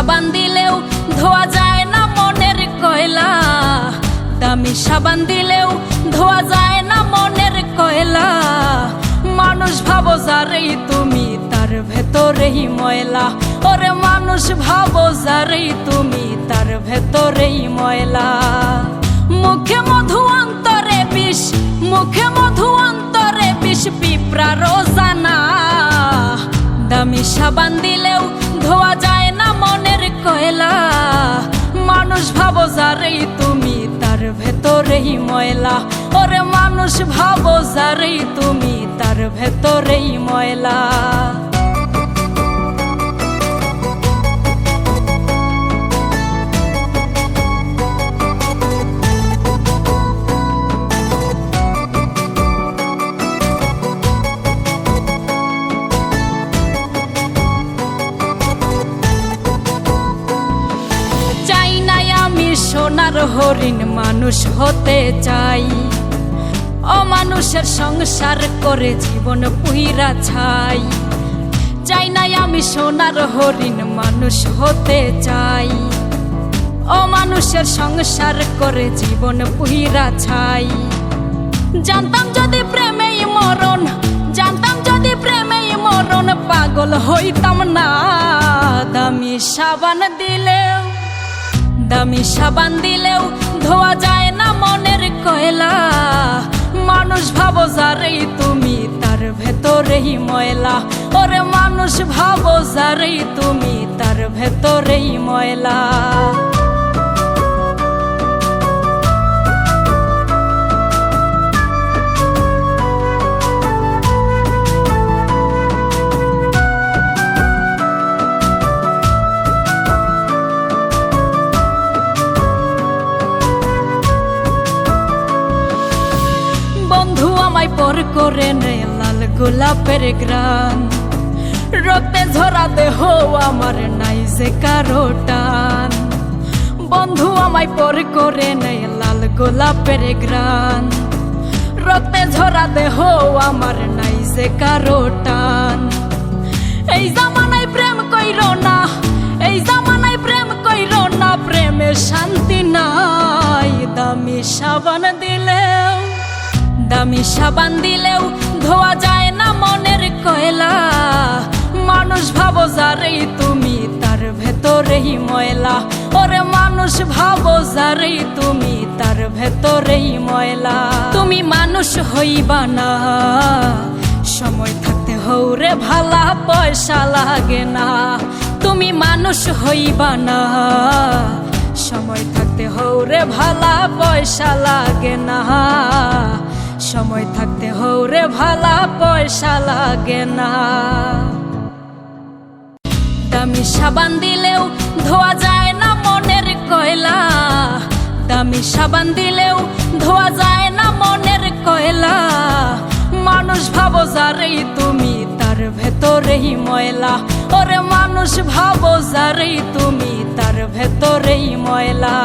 সাবান দিলেও ধোয়া যায় না মনের কয়লা। দামি সাবান দিলেও ধোয়া যায় না মনের কয়লা। মানুষ ভাবো যারেই তুমি, তার ভেতরেই ময়লা। ওরে মানুষ ভাবো যারেই তুমি, তার ভেতরেই ময়লা। মুখে মানুষ ভাবো যারেই তুমি, তার ভেতরেই ময়লা। ওরে মানুষ ভাবো যারেই তুমি, তার ভেতরেই ময়লা। সোনার হরিণ মানুষ হতে চাই। অমানুষের সংসার করে জীবন পুইরা ছাই। চাই নাই আমি সোনার হরিণ মানুষ হতে চাই। অমানুষের সংসার করে জীবন পুইরা ছাই। জানতাম যদি প্রেমেই মরণ, জানতাম যদি প্রেমেই মরণ, পাগল হইতাম না। দামি সাবান দিলেও দামি সাবান দিলেও ধোয়া যায় না মনের কয়লা। মানুষ ভাবো যারেই তুমি তার ভেতরেই ময়লা। ওরে মানুষ ভাবো যারেই তুমি তার ভেতরেই ময়লা। পর করে নে লাল গোলাপের গ্রান রক্তে ঝরা দেহ আমার নাই যে কারও টান। বন্ধু আমায় পর করে নে লাল গোলাপের গ্রান রক্তে ঝরা দেহ আমার নাই যে কারও টান। এই জামানায় প্রেম কইরো না, এই জামানায় প্রেম কইরো না, প্রেমে শান্তি নাই। দামি সাবান দিলেও দামি সাবান দিলেও ধোয়া যায় না মনের কয়লা। মানুষ ভাবো যারেই তুমি তার ভেতরেই ময়লা। ওরে মানুষ ভাবো যারেই তুমি তার ভেতরেই ময়লা। তুমি মানুষ হইবা না। সময় থাকতে হৌরে ভালা, পয়সা লাগে না। তুমি মানুষ হইবা না। সময় থাকতে হৌরে ভালা, পয়সা লাগে না। সময় থাকতে হৌরে ভালা, পয়সা লাগে না। দামি সাবান দিলেও ধোয়া যায় না মনের কয়লা। দামি সাবান দিলেও ধোয়া যায় না মনের কয়লা। মানুষ ভাবো যারেই তুমি, তার ভেতরেই ময়লা। ওরে মানুষ ভাবো যারেই তুমি, তার ভেতরেই ময়লা।